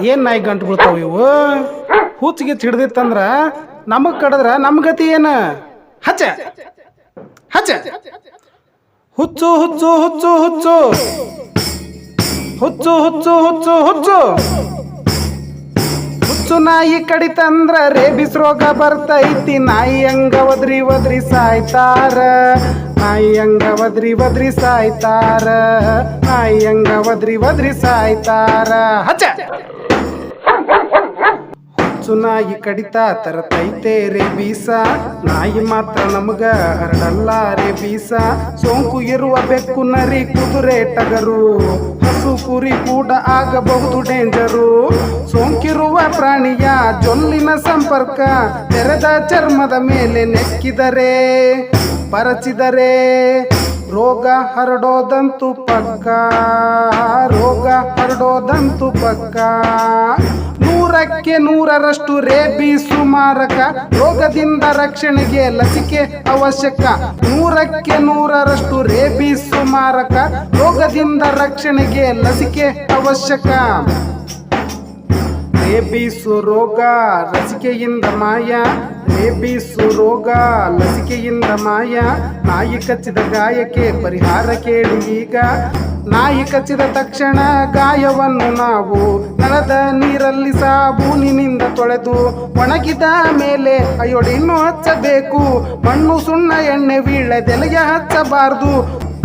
ಏನು ನಾಯಿ ಗಂಟು ಬಿಡ್ತಾವ ಇವು? ಹುಚ್ಚಿಗೆ ಹಿಡ್ದಿತ್ತಂದ್ರ ನಮಗೆ ಕಡದ್ರ ನಮ್ಮ ಗತಿ ಏನು? ಹಚ್ಚ. ಹಚ್ಚ. ಹುಚ್ಚು ಹುಚ್ಚು ಹುಚ್ಚು ಹುಚ್ಚು. ಹುಚ್ಚು ಹುಚ್ಚು ಹುಚ್ಚು ಹುಚ್ಚು. ಹುಚ್ಚು ನಾಯಿ ಕಡಿತಂದ್ರ ರೇಬಿಸ್ ರೋಗ ಬರ್ತೈತಿ. ನಾಯಿ ಹಂಗ ಒದ್ರಿ ಒದ್ರಿ ಸಾಯ್ತಾರ. ನಾಯಿ ಹಂಗ ಒದ್ರಿ ಬದ್ರಿ ಸಾಯ್ತಾರ ನಾಯಿಯಂಗ ಒದ್ರಿ ಒದ್ರಿ ಸಾಯ್ತಾರ. ಹಚ್ಚ! ತರ ಕಡಿತ ತರತೈತೆ ರೇಬೀಸ ನಾಯಿ ಮಾತ್ರ ನಮಗ ಹರಡಲ್ಲ ರೇ ಬೀಸ. ಸೋಂಕು ಇರುವ ಬೆಕ್ಕು ನರಿ ಕುದುರೆ ಟಗರು, ಹಸು ಕುರಿ ಕೂಡ ಆಗಬಹುದು ಡೇಂಜರು. ಸೋಂಕಿರುವ ಪ್ರಾಣಿಯ ಜೊಲ್ಲಿನ ಸಂಪರ್ಕ ತೆರೆದ ಚರ್ಮದ ಮೇಲೆ ನೆಕ್ಕಿದರೆ ಪರಚಿದರೆ ರೋಗ ಹರಡೋದಂತು ಪಕ್ಕ, ರೋಗ ಹರಡೋದಂತು ಪಕ್ಕ. ನೂರಕ್ಕೆ ನೂರರಷ್ಟು ರೇಬಿ ಸುಮಾರಕ, ರೋಗದಿಂದ ರಕ್ಷಣೆಗೆ ಲಸಿಕೆ ಅವಶ್ಯಕ. ನೂರಕ್ಕೆ ನೂರರಷ್ಟು ರೇಬಿ ಸುಮಾರಕ, ರೋಗದಿಂದ ರಕ್ಷಣೆಗೆ ಲಸಿಕೆ ಅವಶ್ಯಕ. ರೇಬೀಸು ರೋಗ, ಲಸಿಕೆಯಿಂದ ಮಾಯ ರೇಬೀಸು ರೋಗ ಲಸಿಕೆಯಿಂದ ಮಾಯ, ನಾಯಿ ಕಚ್ಚಿದ ಗಾಯಕ್ಕೆ ಪರಿಹಾರ ಕೇಳಿ ಈಗ. ನಾಯಿ ಕಚ್ಚಿದ ತಕ್ಷಣ ಗಾಯವನ್ನು ನಾವು ನಳದ ನೀರಲ್ಲಿ ಸಾಬೂನಿನಿಂದ ತೊಳೆದು ಒಣಗಿದ ಮೇಲೆ ಅಯೋಡಿನ್ನು ಹಚ್ಚಬೇಕು. ಮಣ್ಣು ಸುಣ್ಣ ಎಣ್ಣೆ ವೀಳದೆಲೆಗೆ ಹಚ್ಚಬಾರದು.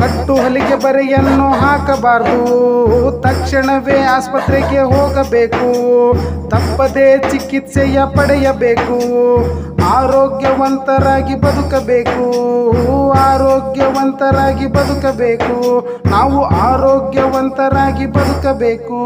ಕಟ್ಟು ಹಲಿಗೆ ಬರೆಯನ್ನು ಹಾಕಬಾರದು. ತಕ್ಷಣವೇ ಆಸ್ಪತ್ರೆಗೆ ಹೋಗಬೇಕು. ತಪ್ಪದೇ ಚಿಕಿತ್ಸೆಯ ಪಡೆಯಬೇಕು. ಆರೋಗ್ಯವಂತರಾಗಿ ಬದುಕಬೇಕು. ಆರೋಗ್ಯವಂತರಾಗಿ ಬದುಕಬೇಕು. ನಾವು ಆರೋಗ್ಯವಂತರಾಗಿ ಬದುಕಬೇಕು.